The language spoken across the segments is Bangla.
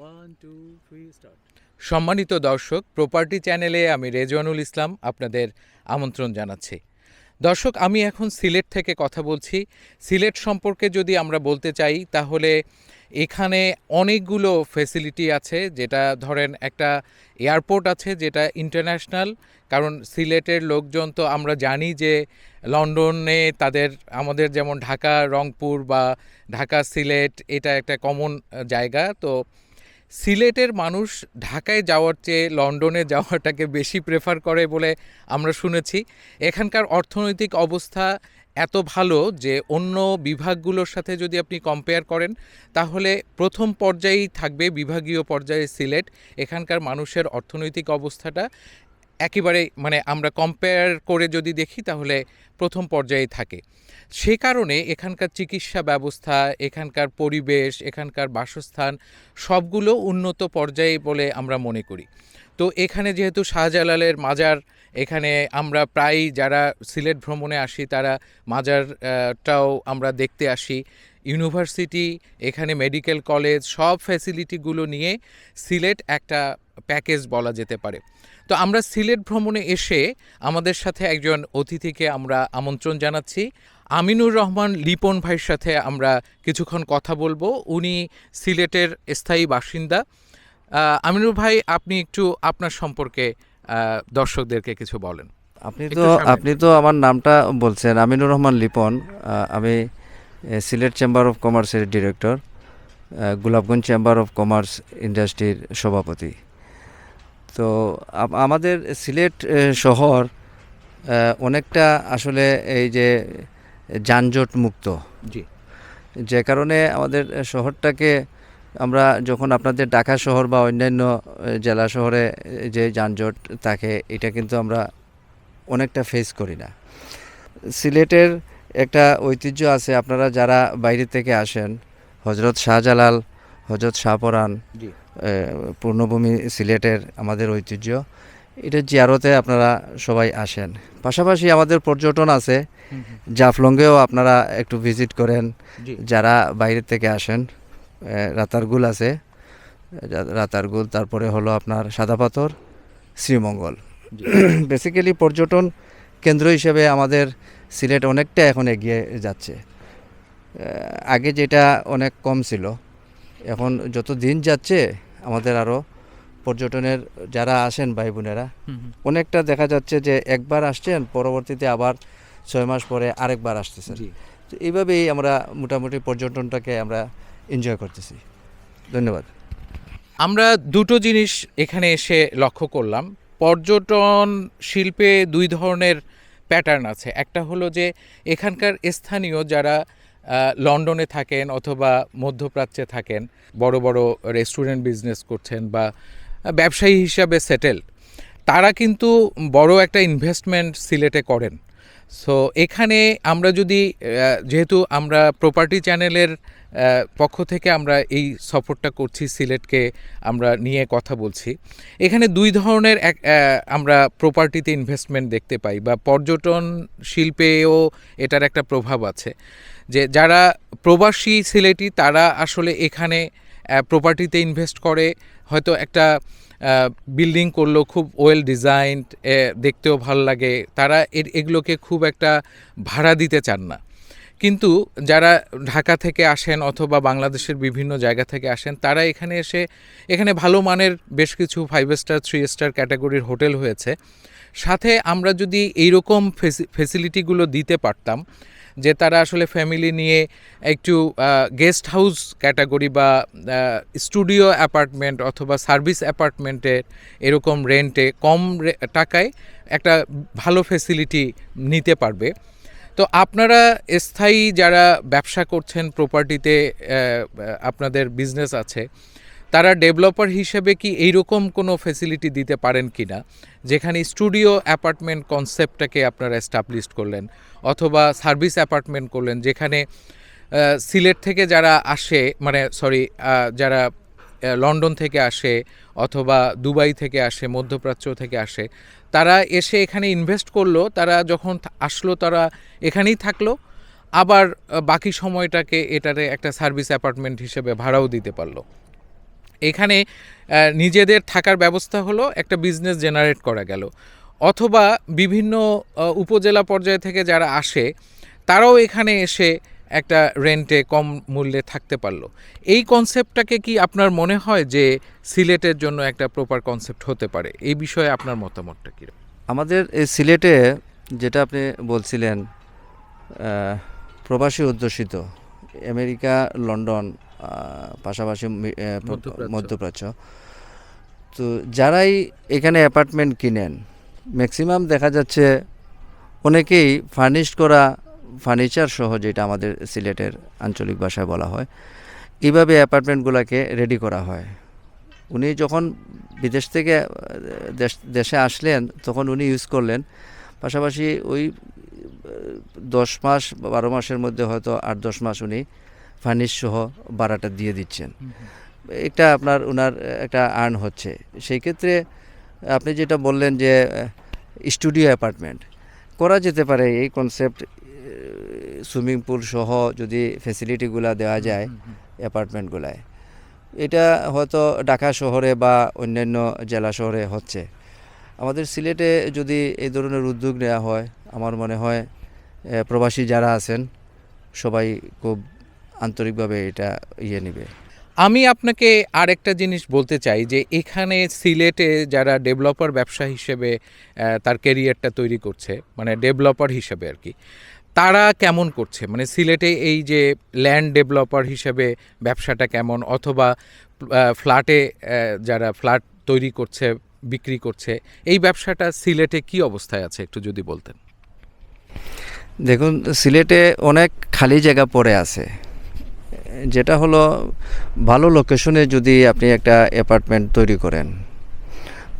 ওয়ান টু সম্মানিত দর্শক প্রপার্টি চ্যানেলে আমি রেজওয়ানুল ইসলাম আপনাদের আমন্ত্রণ জানাচ্ছি। দর্শক, আমি এখন সিলেট থেকে কথা বলছি। সিলেট সম্পর্কে যদি আমরা বলতে চাই, তাহলে এখানে অনেকগুলো ফেসিলিটি আছে, যেটা ধরেন একটা এয়ারপোর্ট আছে, যেটা ইন্টারন্যাশনাল কারণ সিলেটের লোকজন তো আমরা জানি যে লন্ডনে তাদের, আমাদের যেমন ঢাকা, রংপুর বা ঢাকা, সিলেট, এটা একটা কমন জায়গা, তো সিলেটের মানুষ ঢাকায় যাওয়ার চেয়ে লন্ডনে যাওয়াটাকে বেশি প্রেফার করে বলে আমরা শুনেছি। এখানকার অর্থনৈতিক অবস্থা এত ভালো যে অন্য বিভাগগুলোর সাথে যদি আপনি কম্পেয়ার করেন, তাহলে প্রথম পর্যায়েই থাকবে বিভাগীয় পর্যায়ে সিলেট। এখানকার মানুষের অর্থনৈতিক অবস্থাটা একেবারে মানে আমরা কম্পেয়ার করে যদি দেখি তাহলে প্রথম পর্যায়ে থাকে। সে কারণে এখানকার চিকিৎসা ব্যবস্থা, এখানকার পরিবেশ, এখানকার বাসস্থান সবগুলো উন্নত পর্যায়ে বলে আমরা মনে করি। তো এখানে যেহেতু শাহজালালের মাজার, এখানে আমরা প্রায় যারা সিলেট ভ্রমণে আসি তারা মাজারটাও আমরা দেখতে আসি। ইউনিভার্সিটি, এখানে মেডিকেল কলেজ সব ফ্যাসিলিটিগুলো নিয়ে সিলেট একটা প্যাকেজ বলা যেতে পারে। তো আমরা সিলেট ভ্রমণে এসে আমাদের সাথে একজন অতিথিকে আমরা আমন্ত্রণ জানাচ্ছি। আমিনুর রহমান লিপন ভাইয়ের সাথে আমরা কিছুক্ষণ কথা বলব। উনি সিলেটের স্থায়ী বাসিন্দা। আমিনুর ভাই আপনি একটু আপনার সম্পর্কে দর্শকদেরকে কিছু বলেন। আপনি তো আপনি তো আমার নামটা বলছেন আমিনুর রহমান লিপন। আমি সিলেট চেম্বার অফ কমার্সের director Golapganj chamber of commerce ইন্ডাস্ট্রির সভাপতি। তো আমাদের সিলেট শহর অনেকটা আসলে এই যে যানজট মুক্ত জি। যে কারণে আমাদের শহরটাকে আমরা যখন আপনাদের ঢাকা শহর বা অন্যান্য জেলা শহরে যে যানজট থাকে এটা কিন্তু আমরা অনেকটা ফেস করি না। সিলেটের একটা ঐতিহ্য আছে আপনারা যারা বাইরে থেকে আসেন হজরত শাহজালাল হজরত শাহপরান পূর্ণভূমি সিলেটের আমাদের ঐতিহ্য। এটা জিয়ারতে আপনারা সবাই আসেন। পাশাপাশি আমাদের পর্যটন আছে। জাফলংয়েও আপনারা একটু ভিজিট করেন। যারা বাইরে থেকে আসেন রাতারগুল আছে। রাতারগুল তারপরে হলো আপনার সাদা পাথর শ্রীমঙ্গল। বেসিক্যালি পর্যটন কেন্দ্র হিসেবে আমাদের সিলেট অনেকটা এখন এগিয়ে যাচ্ছে। আগে যেটা অনেক কম ছিল এখন যত দিন যাচ্ছে আমাদের আরও পর্যটনের যারা আসেন ভাই বোনেরা। অনেকটা দেখা যাচ্ছে যে একবার আসছেন পরবর্তীতে আবার ছয় মাস পরে আরেকবার আসতেছেন। তো এইভাবেই আমরা মোটামুটি পর্যটনটাকে আমরা এনজয় করতেছি। ধন্যবাদ। আমরা দুটো জিনিস এখানে এসে লক্ষ্য করলাম। পর্যটন শিল্পে দুই ধরনের প্যাটার্ন আছে। একটা হলো যে এখানকার স্থানীয় যারা লন্ডনে থাকেন অথবা মধ্যপ্রাচ্যে থাকেন, বড় বড় রেস্টুরেন্ট বিজনেস করছেন বা ব্যবসায়ী হিসাবে সেটেল তারা কিন্তু বড় একটা ইনভেস্টমেন্ট সিলেটে করেন। সো এখানে আমরা যদি যেহেতু আমরা প্রপার্টি চ্যানেলের পক্ষ থেকে আমরা এই সফরটা করছি, সিলেটকে আমরা নিয়ে কথা বলছি, এখানে দুই ধরনের এক আমরা প্রপার্টিতে ইনভেস্টমেন্ট দেখতে পাই বা পর্যটন শিল্পেও এটার একটা প্রভাব আছে। যে যারা প্রবাসী সিলেটি তারা আসলে এখানে প্রপার্টিতে ইনভেস্ট করে। হয়তো একটা বিল্ডিং করল, খুব ওয়েল ডিজাইনড দেখতেও ভালো লাগে। তারা এর, এগুলোকে খুব একটা ভাড়া দিতে চান না। কিন্তু যারা ঢাকা থেকে আসেন অথবা বাংলাদেশের বিভিন্ন জায়গা থেকে আসেন, তারা এখানে এসে, এখানে ভালো মানের বেশ কিছু ফাইভ স্টার থ্রি স্টার ক্যাটাগরির হোটেল হয়েছে। সাথে আমরা যদি এইরকম ফেসিলিটিগুলো দিতে পারতাম যে তারা আসলে ফ্যামিলি নিয়ে একটু গেস্ট হাউস ক্যাটাগরি বা স্টুডিও অ্যাপার্টমেন্ট অথবা সার্ভিস অ্যাপার্টমেন্টের এরকম রেন্টে কম টাকায় একটা ভালো ফেসিলিটি নিতে পারবে। তো আপনারা স্থায়ী যারা ব্যবসা করছেন প্রপার্টিতে আপনাদের বিজনেস আছে তারা ডেভেলপার হিসেবে কি এইরকম কোনো ফেসিলিটি দিতে পারেন কি না যেখানে স্টুডিও অ্যাপার্টমেন্ট কনসেপ্টটাকে আপনারা এস্টাবলিশ করলেন, অথবা সার্ভিস অ্যাপার্টমেন্ট করলেন, যেখানে সিলেট থেকে যারা আসে মানে সরি যারা লন্ডন থেকে আসে, অথবা দুবাই থেকে আসে, মধ্যপ্রাচ্য থেকে আসে, তারা এসে এখানে ইনভেস্ট করল, তারা যখন আসলো, তারা এখানেই থাকল, আবার বাকি সময়টাকে এটারে একটা সার্ভিস অ্যাপার্টমেন্ট হিসেবে ভাড়াও দিতে পারল। এখানে নিজেদের থাকার ব্যবস্থা হলো একটা বিজনেস জেনারেট করা গেল। অথবা বিভিন্ন উপজেলা পর্যায় থেকে যারা আসে, তারাও এখানে এসে একটা রেন্টে কম মূল্যে থাকতে পারল। এই কনসেপ্টটাকে কি আপনার মনে হয় যে সিলেটের জন্য একটা প্রপার কনসেপ্ট হতে পারে? এই বিষয়ে আপনার মতামতটা কী? আমাদের এই সিলেটে যেটা আপনি বলছিলেন প্রবাসী অধ্যুষিত, আমেরিকা, লন্ডন পাশাপাশি মধ্যপ্রাচ্য। তো যারাই এখানে অ্যাপার্টমেন্ট কিনেন ম্যাক্সিমাম দেখা যাচ্ছে অনেকেই ফার্নিশ করা ফার্নিচার সহ যেটা আমাদের সিলেটের আঞ্চলিক ভাষায় বলা হয় এইভাবে অ্যাপার্টমেন্টগুলোকে রেডি করা হয়। উনি যখন বিদেশ থেকে দেশ দেশে আসলেন তখন উনি ইউজ করলেন। পাশাপাশি ওই দশ মাস বারো মাসের মধ্যে হয়তো আট দশ মাস উনি ফার্নিশ সহ ভাড়াটা দিয়ে দিচ্ছেন। এটা আপনার ওনার একটা আর্ন হচ্ছে। সেই ক্ষেত্রে আপনি যেটা বললেন যে স্টুডিও অ্যাপার্টমেন্ট করা যেতে পারে এই কনসেপ্ট সুইমিং পুল সহ যদি ফেসিলিটিগুলো দেওয়া যায় অ্যাপার্টমেন্টগুলায়। এটা হয়তো ঢাকা শহরে বা অন্যান্য জেলা শহরে হচ্ছে। আমাদের সিলেটে যদি এই ধরনের উদ্যোগ নেওয়া হয় আমার মনে হয় প্রবাসী যারা আছেন সবাই খুব আন্তরিকভাবে এটা ইয়ে নেবে। আমি আপনাকে আরেকটা জিনিস বলতে চাই যে এখানে সিলেটে যারা ডেভেলপার ব্যবসা হিসেবে তার ক্যারিয়ারটা তৈরি করছে মানে ডেভেলপার হিসেবে আর কি তারা কেমন করছে? মানে সিলেটে এই যে ল্যান্ড ডেভেলপার হিসেবে ব্যবসাটা কেমন? অথবা ফ্ল্যাটে যারা ফ্ল্যাট তৈরি করছে বিক্রি করছে এই ব্যবসাটা সিলেটে কি অবস্থায় আছে? একটু যদি বলতেন। দেখুন সিলেটে অনেক খালি জায়গা পড়ে আছে। যেটা হলো, ভালো লোকেশনে যদি আপনি একটা অ্যাপার্টমেন্ট তৈরি করেন,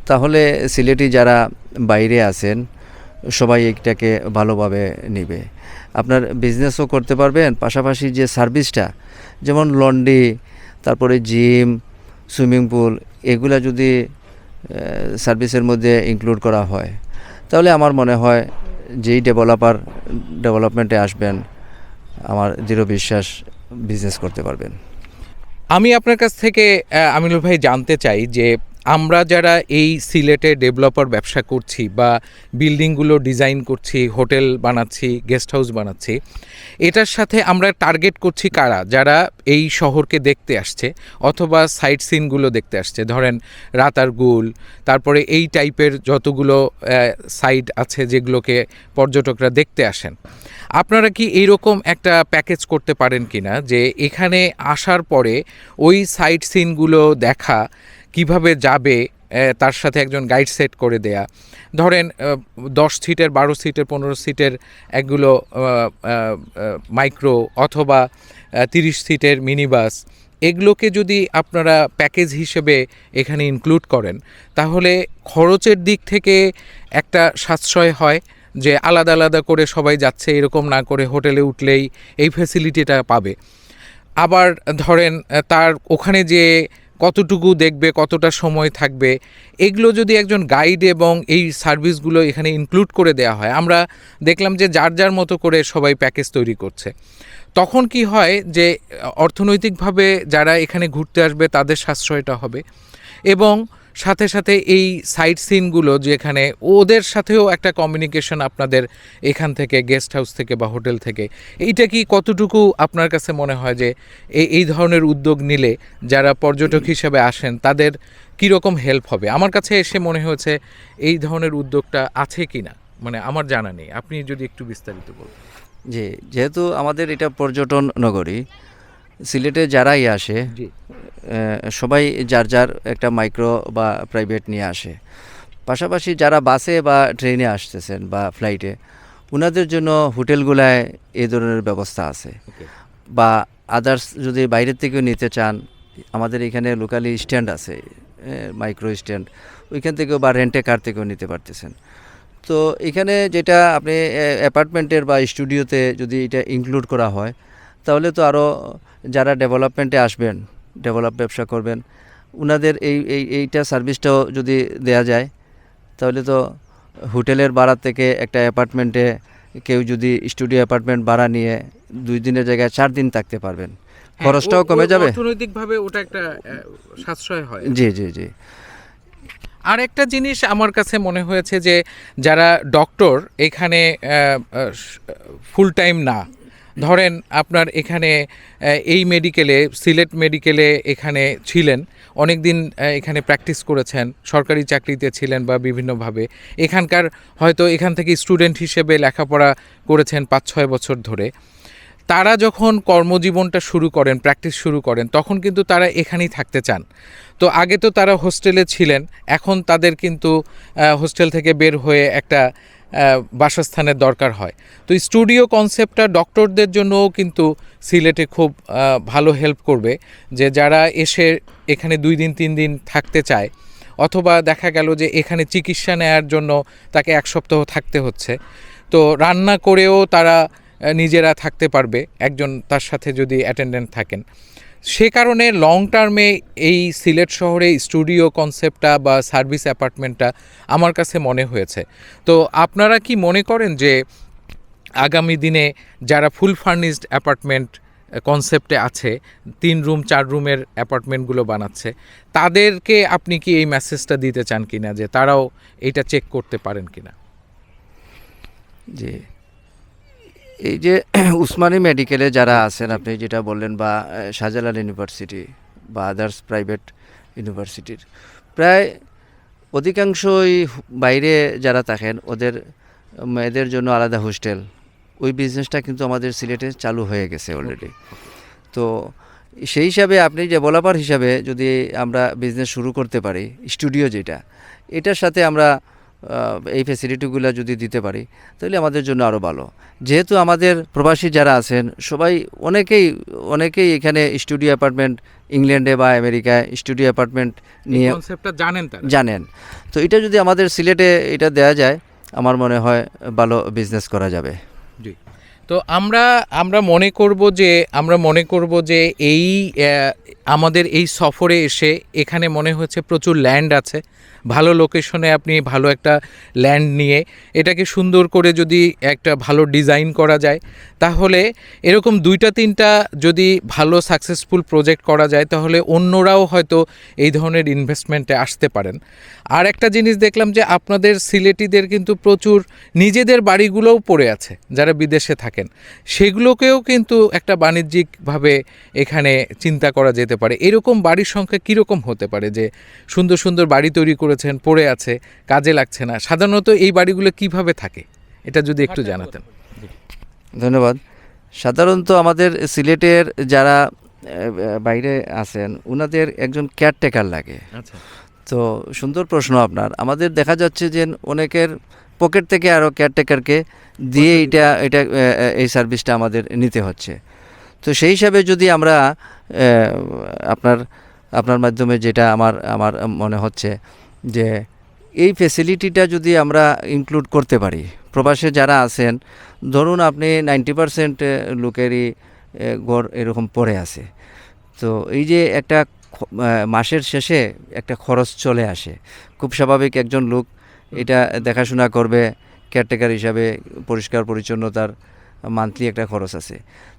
তাহলে সিলেটি যারা বাইরে আছেন, সবাই এটাকে ভালোভাবে নেবে। আপনার বিজনেসও করতে পারবেন, পাশাপাশি যে সার্ভিসটা যেমন লন্ডি তারপরে জিম সুইমিং পুল এগুলা যদি সার্ভিসের মধ্যে ইনক্লুড করা হয়, তাহলে আমার মনে হয় যেই ডেভেলপার ডেভেলপমেন্টে আসবেন, আমার দৃঢ় বিশ্বাস বিজনেস করতে পারবেন। আমি আপনার কাছ থেকে আমিনুল ভাই জানতে চাই যে আমরা যারা এই সিলেটে ডেভেলপার ব্যবসা করছি বা বিল্ডিংগুলো ডিজাইন করছি, হোটেল বানাচ্ছি গেস্ট হাউস বানাচ্ছি, এটার সাথে আমরা টার্গেট করছি কারা? যারা এই শহরকে দেখতে আসছে অথবা সাইট সিনগুলো দেখতে আসছে। ধরেন রাতারগুল, তারপরে এই টাইপের যতগুলো সাইট আছে যেগুলোকে পর্যটকরা দেখতে আসেন। আপনারা কি এইরকম একটা প্যাকেজ করতে পারেন কিনা? যে এখানে আসার পরে ওই সাইট সিনগুলো দেখা কীভাবে যাবে তার সাথে একজন গাইড সেট করে দেয়া। ধরেন দশ সিটের বারো সিটের পনেরো সিটের একগুলো মাইক্রো অথবা তিরিশ সিটের মিনি বাস এগুলোকে যদি আপনারা প্যাকেজ হিসেবে এখানে ইনক্লুড করেন, তাহলে খরচের দিক থেকে একটা সাশ্রয় হয় যে আলাদা আলাদা করে সবাই যাচ্ছে, এরকম না করে হোটেলে উঠলেই এই ফ্যাসিলিটিটা পাবে। আবার ধরেন তার ওখানে যে কতটুকু দেখবে, কতটা সময় থাকবে, এগুলো যদি একজন গাইড এবং এই সার্ভিসগুলো এখানে ইনক্লুড করে দেওয়া হয়, আমরা দেখলাম যে যার যার মতো করে সবাই প্যাকেজ তৈরি করছে। তখন কি হয় যে, অর্থনৈতিকভাবে যারা এখানে ঘুরতে আসবে তাদের সাশ্রয়টা হবে এবং সাথে সাথে এই সাইট সিনগুলো যেখানে ওদের সাথেও একটা কমিউনিকেশন আপনাদের এখান থেকে গেস্ট হাউস থেকে বা হোটেল থেকে এইটা কি কতটুকু আপনার কাছে মনে হয় যে এই এই ধরনের উদ্যোগ নিলে যারা পর্যটক হিসেবে আসেন তাদের কীরকম হেল্প হবে? আমার কাছে এসে মনে হয়েছে এই ধরনের উদ্যোগটা আছে কি না মানে আমার জানা নেই। আপনি যদি একটু বিস্তারিত বলুন জি যেহেতু আমাদের এটা পর্যটন নগরী সিলেটে যারাই আসে সবাই যার যার একটা মাইক্রো বা প্রাইভেট নিয়ে আসে। পাশাপাশি যারা বাসে বা ট্রেনে আসতেছেন বা ফ্লাইটে ওনাদের জন্য হোটেলগুলায় এই ধরনের ব্যবস্থা আছে। বা আদার্স যদি বাইরের থেকেও নিতে চান আমাদের এখানে লোকালি স্ট্যান্ড আছে মাইক্রো স্ট্যান্ড ওইখান থেকেও বা রেন্টে কার থেকেও নিতে পারতেছেন। তো এখানে যেটা আপনি অ্যাপার্টমেন্টের বা স্টুডিওতে যদি এটা ইনক্লুড করা হয় তাহলে তো আরও যারা ডেভেলপমেন্টে আসবেন ডেভেলপ ব্যবসা করবেন ওনাদের এই এই এইটা সার্ভিসটাও যদি দেয়া যায় তাহলে তো হোটেলের ভাড়া থেকে একটা অ্যাপার্টমেন্টে কেউ যদি স্টুডিও অ্যাপার্টমেন্ট ভাড়া নিয়ে দুই দিনের জায়গায় চার দিন থাকতে পারবেন। হ্যাঁ, খরচটাও কমে যাবে। অর্থনৈতিকভাবে ওটা একটা সাশ্রয় হয়। জি জি জি। আর একটা জিনিস আমার কাছে মনে হয়েছে যে যারা ডক্টর এখানে ফুল টাইম না ধরেন আপনার এখানে এই মেডিকেলে, সিলেট মেডিকেলে এখানে ছিলেন অনেক দিন এখানে প্র্যাকটিস করেছেন, সরকারি চাকরিতে ছিলেন বা বিভিন্নভাবে। এখানকার হয়তো এখান থেকে স্টুডেন্ট হিসেবে লেখাপড়া করেছেন পাঁচ ছয় বছর ধরে। তারা যখন কর্মজীবনটা শুরু করেন, প্র্যাকটিস শুরু করেন, তখন কিন্তু তারা এখানেই থাকতে চান। তো আগে তো তারা হোস্টেলে ছিলেন, এখন তাদের কিন্তু হোস্টেল থেকে বের হয়ে একটা বাসস্থানের দরকার হয়। তো স্টুডিও কনসেপ্টটা ডক্টরদের জন্যও কিন্তু সিলেটে খুব ভালো হেল্প করবে যে যারা এসে এখানে দুই দিন, তিন দিন থাকতে চায় অথবা দেখা গেল যে এখানে চিকিৎসা নেয়ার জন্য তাকে এক সপ্তাহ থাকতে হচ্ছে। তো রান্না করেও তারা নিজেরা থাকতে পারবে, একজন তার সাথে যদি অ্যাটেন্ডেন্ট থাকেন। সে কারণে লং টার্মে এই সিলেট শহরে স্টুডিও কনসেপ্টটা বা সার্ভিস অ্যাপার্টমেন্টটা আমার কাছে মনে হয়েছে। তো আপনারা কি মনে করেন যে আগামী দিনে যারা ফুল ফার্নিশড অ্যাপার্টমেন্ট কনসেপ্টে আছে, তিন রুম চার রুমের অ্যাপার্টমেন্টগুলো বানাচ্ছে, তাদেরকে আপনি কি এই মেসেজটা দিতে চান কিনা যে তারাও এটা চেক করতে পারেন কিনা? জি এই যে উসমানী মেডিকেলে যারা আছেন আপনি যেটা বললেন বা শাহজালাল ইউনিভার্সিটি বা আদার্স প্রাইভেট ইউনিভার্সিটির প্রায় অধিকাংশই বাইরে যারা থাকেন ওদের মেয়েদের জন্য আলাদা হোস্টেল। ওই বিজনেসটা কিন্তু আমাদের সিলেটে চালু হয়ে গেছে অলরেডি তো সেই হিসাবে আপনি ডেভেলপার হিসাবে যদি আমরা বিজনেস শুরু করতে পারি স্টুডিও যেটা এটার সাথে আমরা এই ফেসিলিটিগুলো যদি দিতে পারি তাহলে আমাদের জন্য আরও ভালো। যেহেতু আমাদের প্রবাসী যারা আছেন সবাই অনেকেই অনেকেই এখানে স্টুডিও অ্যাপার্টমেন্ট ইংল্যান্ডে বা আমেরিকায় স্টুডিও অ্যাপার্টমেন্ট নিয়ে কনসেপ্টটা জানেন জানেন। তো এটা যদি আমাদের সিলেটে এটা দেওয়া যায় আমার মনে হয় ভালো বিজনেস করা যাবে। জি। তো আমরা আমরা মনে করব যে আমরা মনে করব যে এই আমাদের এই সফরে এসে এখানে মনে হচ্ছে প্রচুর ল্যান্ড আছে। ভালো লোকেশনে আপনি ভালো একটা ল্যান্ড নিয়ে এটাকে সুন্দর করে যদি একটা ভালো ডিজাইন করা যায়, তাহলে এরকম দুইটা তিনটা যদি ভালো সাকসেসফুল প্রজেক্ট করা যায়, তাহলে অন্যরাও হয়তো এই ধরনের ইনভেস্টমেন্টে আসতে পারেন। আর একটা জিনিস দেখলাম যে আপনাদের সিলেটিদের কিন্তু প্রচুর নিজেদের বাড়িগুলোও পড়ে আছে, যারা বিদেশে থাকেন। সেগুলোকেও কিন্তু একটা বাণিজ্যিকভাবে এখানে চিন্তা করা যেতে পারে। এরকম বাড়ির সংখ্যা কীরকম হতে পারে যে সুন্দর সুন্দর বাড়ি তৈরি করেছেন পড়ে আছে কাজে লাগছে না। সাধারণত এই বাড়িগুলো কীভাবে থাকে? এটা যদি একটু জানাতেন। ধন্যবাদ। সাধারণত আমাদের সিলেটের যারা বাইরে আছেন ওনাদের একজন কেয়ারটেকার লাগে। আচ্ছা। তো সুন্দর প্রশ্ন আপনার। আমাদের দেখা যাচ্ছে যে অনেকের পকেট থেকে আরও কেয়ারটেকারকে দিয়ে এটা এটা এই সার্ভিসটা আমাদের নিতে হচ্ছে। তো সেই হিসাবে যদি আমরা আপনার আপনার মাধ্যমে যেটা আমার আমার মনে হচ্ছে যে এই ফেসিলিটিটা যদি আমরা ইনক্লুড করতে পারি, প্রবাসে যারা আছেন, ধরুন আপনি নাইনটি পারসেন্ট লোকেরই ঘর এরকম পড়ে আছে। তো এই যে একটা মাসের শেষে একটা খরচ চলে আসে। খুব স্বাভাবিক একজন লোক এটা দেখাশোনা করবে কেয়ারটেকার হিসাবে পরিষ্কার পরিচ্ছন্নতার মান্থলি একটা খরচ আছে।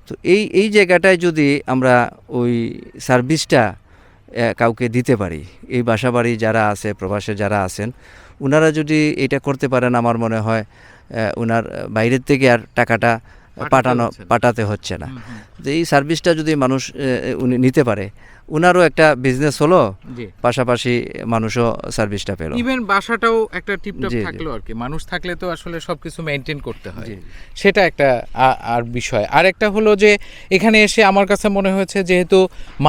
তো এই এই জায়গাটায় যদি আমরা ওই সার্ভিসটা কাউকে দিতে পারি। এই বাসাবাড়ি যারা আছে প্রবাসে যারা আছেন ওনারা যদি এটা করতে পারেন আমার মনে হয় ওনার বাইরের থেকে আর টাকাটা পাঠানো পাঠাতে হচ্ছে না। তো এই সার্ভিসটা যদি মানুষ উনি নিতে পারে ওনারও একটা বিজনেস হলো পাশাপাশি মানুষও সার্ভিসটা পেল। ইভেন বাসাটাও একটা টিপটপ। থাকল আর কি। মানুষ থাকলে তো আসলে সবকিছু মেনটেন করতে হয়। সেটা একটা আর বিষয়। আর একটা হলো যে এখানে এসে আমার কাছে মনে হয়েছে যেহেতু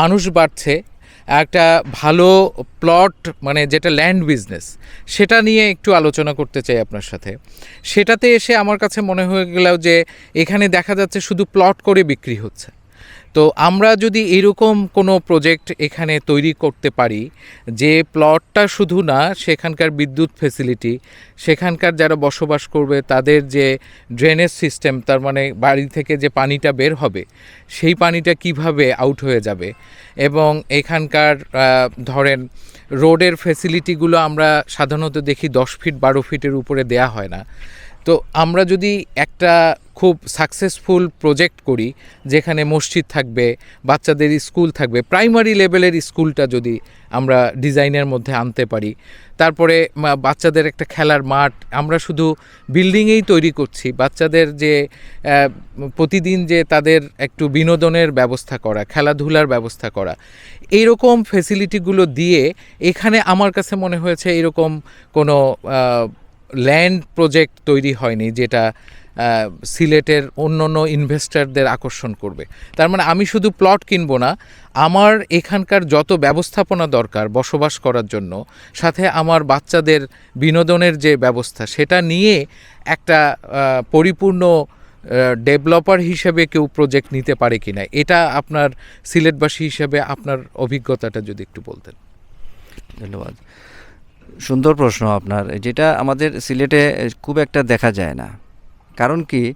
মানুষ বাড়ছে একটা ভালো প্লট মানে যেটা ল্যান্ড বিজনেস সেটা নিয়ে একটু আলোচনা করতে চাই আপনার সাথে। সেটাতে এসে আমার কাছে মনে হয়ে গেল যে এখানে দেখা যাচ্ছে শুধু প্লট করে বিক্রি হচ্ছে। তো আমরা যদি এরকম কোনো প্রজেক্ট এখানে তৈরি করতে পারি, যে প্লটটা শুধু না, সেখানকার বিদ্যুৎ ফেসিলিটি সেখানকার যারা বসবাস করবে, তাদের যে ড্রেনেজ সিস্টেম তার মানে বাড়ি থেকে যে পানিটা বের হবে, সেই পানিটা কীভাবে আউট হয়ে যাবে? এবং এখানকার ধরেন, রোডের ফেসিলিটিগুলো আমরা সাধারণত দেখি দশ ফিট বারো ফিটের উপরে দেয়া হয় না। তো আমরা যদি একটা খুব সাকসেসফুল প্রজেক্ট করি, যেখানে মসজিদ থাকবে, বাচ্চাদের স্কুল থাকবে প্রাইমারি লেভেলের স্কুলটা যদি আমরা ডিজাইনের মধ্যে আনতে পারি, তারপরে বাচ্চাদের একটা খেলার মাঠ, আমরা শুধু বিল্ডিংয়েই তৈরি করছি, বাচ্চাদের যে প্রতিদিন যে তাদের একটু বিনোদনের ব্যবস্থা করা, খেলাধুলার ব্যবস্থা করা, এইরকম ফেসিলিটিগুলো দিয়ে এখানে আমার কাছে মনে হয়েছে এরকম কোনো ল্যান্ড প্রজেক্ট তৈরি হয়নি, যেটা সিলেটের অন্য অন্য ইনভেস্টরদের আকর্ষণ করবে। তার মানে আমি শুধু প্লট কিনবো না, আমার এখানকার যত ব্যবস্থাপনা দরকার বসবাস করার জন্য, সাথে আমার বাচ্চাদের বিনোদনের যে ব্যবস্থা, সেটা নিয়ে একটা পরিপূর্ণ ডেভেলপার হিসেবে কেউ প্রজেক্ট নিতে পারে কি না এটা আপনার সিলেটবাসী হিসেবে আপনার অভিজ্ঞতাটা যদি একটু বলতেন। ধন্যবাদ। সুন্দর প্রশ্ন আপনার যেটা আমাদের সিলেটে খুব একটা দেখা যায় না। কারণ কি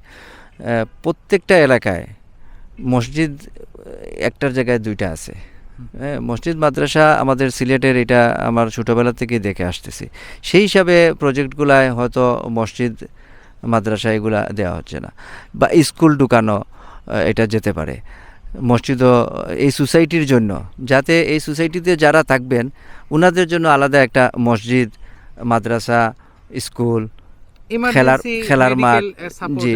প্রত্যেকটা এলাকায় মসজিদ একটার জায়গায় দুইটা আছে। হ্যাঁ, মসজিদ মাদ্রাসা আমাদের সিলেটের এটা আমার ছোটোবেলা থেকে দেখে আসতেছি। সেই হিসাবে প্রজেক্টগুলায় হয়তো মসজিদ মাদ্রাসা এগুলা দেওয়া হচ্ছে না। বা স্কুল ঢুকানো এটা যেতে পারে। মসজিদও এই সোসাইটির জন্য যাতে এই সোসাইটিতে যারা থাকবেন ওনাদের জন্য আলাদা একটা মসজিদ মাদ্রাসা স্কুল খেলার খেলার মাঠ জি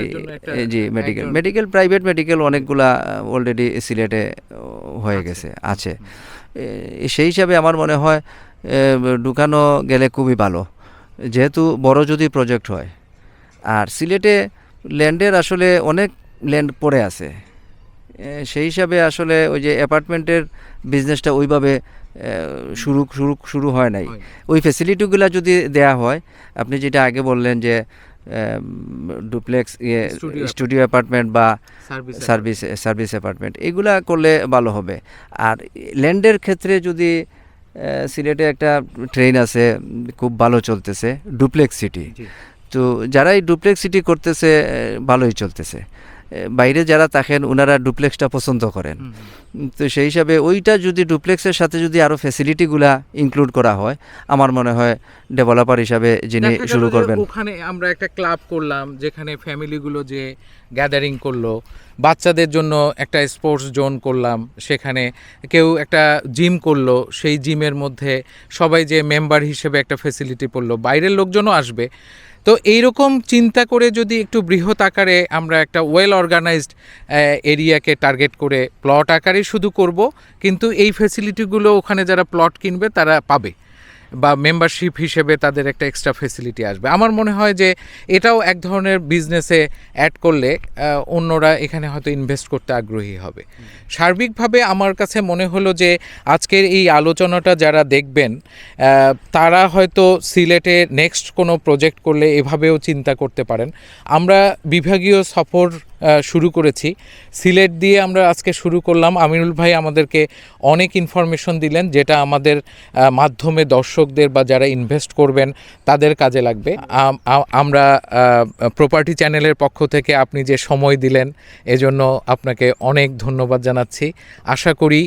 জি মেডিকেল মেডিকেল প্রাইভেট মেডিকেল অনেকগুলা অলরেডি সিলেটে হয়ে গেছে আছে। সেই হিসাবে আমার মনে হয় ঢুকানো গেলে খুবই ভালো। যেহেতু বড় যদি প্রজেক্ট হয় আর সিলেটে ল্যান্ডের আসলে অনেক ল্যান্ড পড়ে আছে। সেই হিসাবে আসলে ওই যে অ্যাপার্টমেন্টের বিজনেসটা ওইভাবে শুরু শুরু শুরু হয় নাই। ওই ফেসিলিটিগুলো যদি দেয়া হয় আপনি যেটা আগে বললেন যে ডুপ্লেক্স ইয়ে স্টুডিও অ্যাপার্টমেন্ট বা সার্ভিস সার্ভিস অ্যাপার্টমেন্ট এগুলা করলে ভালো হবে। আর ল্যান্ডের ক্ষেত্রে যদি সিলেটে একটা ট্রেন আছে খুব ভালো চলতেছে ডুপ্লেক্স সিটি তো যারা এই ডুপ্লেক্স সিটি করতেছে ভালোই চলতেছে। বাইরে যারা থাকেন ওনারা ডুপ্লেক্সটা পছন্দ করেন। তো সেই হিসাবে ওইটা যদি ডুপ্লেক্সের সাথে যদি আরও ফ্যাসিলিটিগুলা ইনক্লুড করা হয় আমার মনে হয় ডেভেলপার হিসাবে যিনি শুরু করবেন। ওখানে আমরা একটা ক্লাব করলাম যেখানে ফ্যামিলিগুলো যে গ্যাদারিং করল বাচ্চাদের জন্য একটা স্পোর্টস জোন করলাম সেখানে কেউ একটা জিম করল সেই জিমের মধ্যে সবাই যে মেম্বার হিসেবে একটা ফেসিলিটি পড়ল বাইরের লোকজনও আসবে। তো এইরকম চিন্তা করে যদি একটু বৃহৎ আকারে আমরা একটা ওয়েল অর্গানাইজড এরিয়াকে টার্গেট করে প্লট আকারে শুধু করব, কিন্তু এই ফেসিলিটিগুলো ওখানে যারা প্লট কিনবে তারা পাবে। বা মেম্বারশিপ হিসেবে তাদের একটা এক্সট্রা ফেসিলিটি আসবে। আমার মনে হয় যে এটাও এক ধরনের বিজনেসে অ্যাড করলে অন্যরা এখানে হয়তো ইনভেস্ট করতে আগ্রহী হবে। সার্বিকভাবে আমার কাছে মনে হলো যে আজকের এই আলোচনাটা যারা দেখবেন তারা হয়তো সিলেটে নেক্সট কোনো প্রজেক্ট করলে এভাবেও চিন্তা করতে পারেন। আমরা বিভাগীয় সফর শুরু করেছি। সিলেট দিয়ে আমরা আজকে শুরু করলাম। আমিরুল ভাই আমাদেরকে অনেক ইনফরমেশন দিলেন যেটা আমাদের মাধ্যমে দর্শকদের বা যারা ইনভেস্ট করবেন তাদের কাজে লাগবে। আমরা প্রপার্টি চ্যানেলের পক্ষ থেকে আপনি যে সময় দিলেন এজন্য আপনাকে অনেক ধন্যবাদ জানাচ্ছি। আশা করি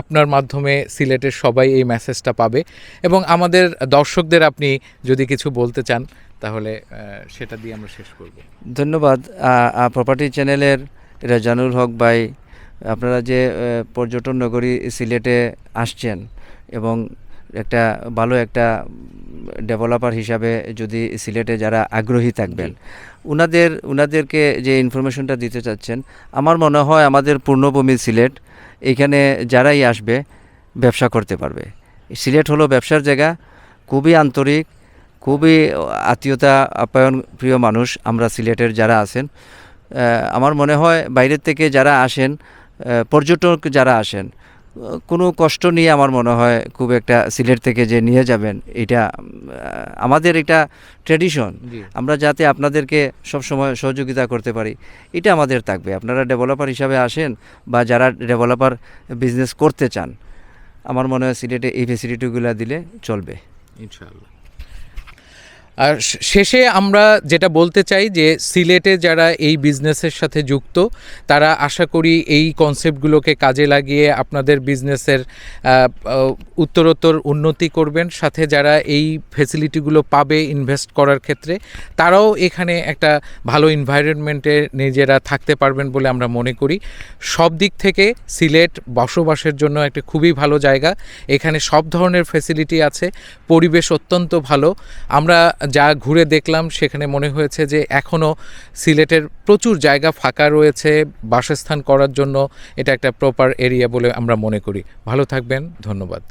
আপনার মাধ্যমে সিলেটের সবাই এই মেসেজটা পাবে। এবং আমাদের দর্শকদের আপনি যদি কিছু বলতে চান তাহলে সেটা দিয়ে আমরা শেষ করব। ধন্যবাদ। প্রপার্টি চ্যানেলের রাজানুল হক ভাই আপনারা যে পর্যটন নগরী সিলেটে আসছেন এবং একটা ভালো একটা ডেভেলপার হিসাবে যদি সিলেটে যারা আগ্রহী থাকবেন উনাদের উনাদেরকে যে ইনফরমেশনটা দিতে চাচ্ছেন আমার মনে হয় আমাদের পূর্ণভূমি সিলেট এখানে যারাই আসবে ব্যবসা করতে পারবে। সিলেট হলো ব্যবসার জায়গা খুবই আন্তরিক খুবই আত্মীয়তা আপ্যায়ন প্রিয় মানুষ আমরা সিলেটের যারা আছেন। আমার মনে হয় বাইরের থেকে যারা আসেন পর্যটক যারা আসেন কোনো কষ্ট নিয়ে আমার মনে হয় খুব একটা সিলেট থেকে যে নিয়ে যাবেন এটা আমাদের এটা ট্রেডিশন আমরা যাতে আপনাদেরকে সবসময় সহযোগিতা করতে পারি এটা আমাদের থাকবে। আপনারা ডেভেলপার হিসাবে আসেন বা যারা ডেভেলপার বিজনেস করতে চান আমার মনে হয় সিলেটে এই ফেসিলিটিগুলো দিলে চলবে। ইনশাআল্লাহ। আর শেষে আমরা যেটা বলতে চাই যে সিলেটে যারা এই বিজনেসের সাথে যুক্ত, তারা আশা করি এই কনসেপ্টগুলোকে কাজে লাগিয়ে আপনাদের বিজনেসের উত্তরোত্তর উন্নতি করবেন। সাথে যারা এই ফেসিলিটিগুলো পাবে ইনভেস্ট করার ক্ষেত্রে, তারাও এখানে একটা ভালো এনভায়রনমেন্টে নিজেরা থাকতে পারবেন বলে আমরা মনে করি। সব দিক থেকে সিলেট বসবাসের জন্য একটা খুবই ভালো জায়গা। এখানে সব ধরনের ফেসিলিটি আছে, পরিবেশ অত্যন্ত ভালো। আমরা যা ঘুরে দেখলাম, সেখানে মনে হয়েছে যে এখনও সিলেটের প্রচুর জায়গা ফাঁকা রয়েছে বাসস্থান করার জন্য। এটা একটা প্রপার এরিয়া বলে আমরা মনে করি। ভালো থাকবেন, ধন্যবাদ।